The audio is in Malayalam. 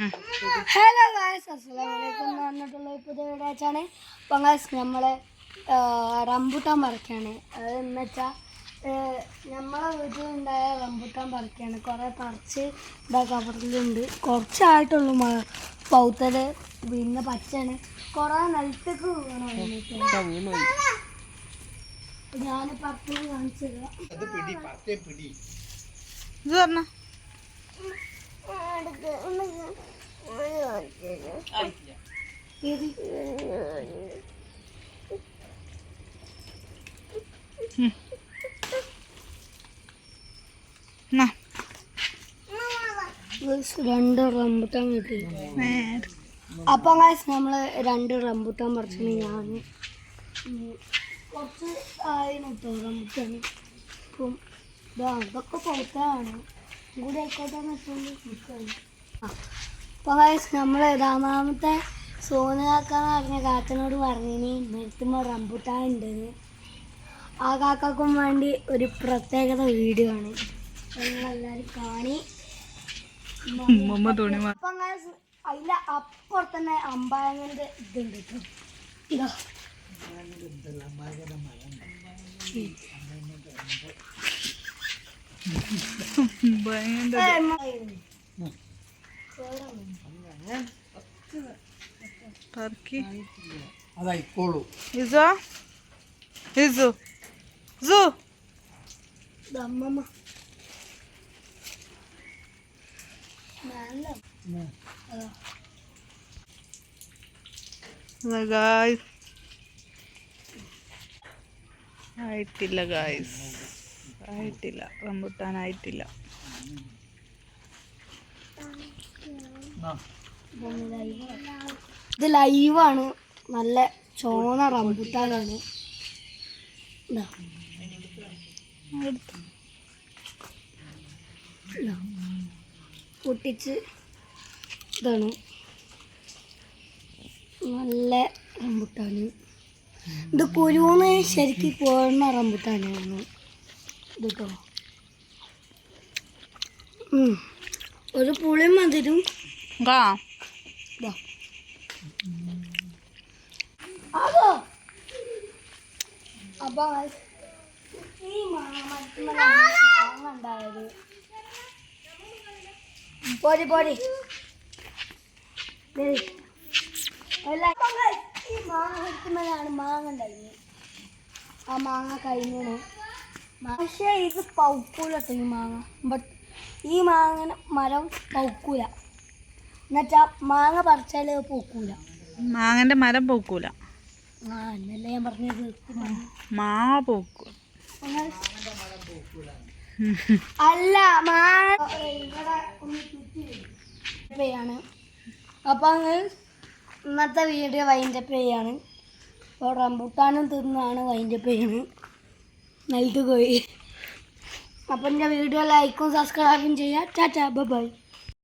ഹലോ ഗായ്സ് അസ്സലാമലൈക്കും എന്ന് പറഞ്ഞിട്ടുള്ള പുതിയ വീഡിയോ വെച്ചാണ് അപ്പം ഗായ്സ് നമ്മൾ റംബുട്ടാൻ പറിക്കുകയാണ് അത് എന്ന് വെച്ചാൽ നമ്മളെ വീട്ടിലുണ്ടായ റംബുട്ടാൻ പറിക്കുകയാണ് കുറേ പറിച്ച് ഇതാ കവറിലുണ്ട്. കുറച്ചായിട്ടുള്ളൂ പൗത്തൽ വീണ പിന്നെ പച്ചയാണ്. കുറേ നിലത്തേക്ക് വീണു ഞാൻ പത്ത് കാണിച്ചു തരാം. ഇത് പറഞ്ഞ. രണ്ട് റംബുട്ടാൻ കിട്ടി അപ്പം കാശ് നമ്മൾ രണ്ട് റംബുട്ടാൻ പറിച്ചിട്ട് ഞാൻ. കുറച്ച് ആയിരുന്നു റംബുട്ടാൻ. അപ്പം ഇതാ അതൊക്കെ പുറത്താണ്. കൂടി ആയിക്കോട്ടെ നമ്മൾ രാമാമത്തെ സോനുകാക്കാന്ന് പറഞ്ഞ കാക്കനോട് പറഞ്ഞിനി നിർത്തുമ്പോൾ റംബുട്ടാൻ ഉണ്ടെന്ന്. ആ കാക്കാക്കും വേണ്ടി ഒരു പ്രത്യേകത വീഡിയോ ആണ്. നിങ്ങളെല്ലാവരും കാണി. അപ്പം അതിന്റെ അപ്പുറത്ത് തന്നെ അമ്പായങ്ങളുടെ ഇതുണ്ട് കേട്ടോ ഇതാ. ടർക്കി. അതായിക്കോളൂ ഇസോ? ഇസു. സു അതാ ഗായ്സ് ആയിട്ടില്ല ഗായ്സ് ആയിട്ടില്ല റംബുട്ടാനായിട്ടില്ല. ഇത് ലൈവാണ്. നല്ല ചോണ റംബുട്ടാനാണ്. പൊട്ടിച്ച് ഇതാണ്. നല്ല റംബുട്ടാന്. ഇത് കുരുന്ന് ശരിക്കും പോരുന്ന റംബുട്ടാനാണ് ഇത് കേട്ടോ ഉം. ഒരു പുളി മതിരും അപ്പൊ ഈ പോരി പോരി. ഈ മാങ്ങ ഉണ്ടായിരുന്നത് ആ മാങ്ങ കഴിഞ്ഞു. പക്ഷേ ഇത് പൗക്കൂല ഈ മാങ്ങ. ബട്ട് ഈ മാങ്ങന മരം പൗക്കൂല. എന്നുവെച്ചാ മാങ്ങ പറിച്ചാൽ പൂക്കൂല. മാങ്ങന്റെ മരം പൂക്കൂല. ആ എന്നല്ലേ ഞാൻ പറഞ്ഞത്? മാങ്ങ പൂക്കൂല അല്ല മാണ് അപ്പൊ അങ്ങ് ഇന്നത്തെ വീഡിയോ വൈൻഡപ്പ് ചെയ്യാണ്. അപ്പോൾ റംബുട്ടാനും തിന്നാണ് വൈൻഡപ്പ് ചെയ്യണ്. നൈറ്റ് പോയി അപ്പം എൻ്റെ വീഡിയോ ലൈക്കും സബ്സ്ക്രൈബും ചെയ്യുക ടാറ്റാ ബൈ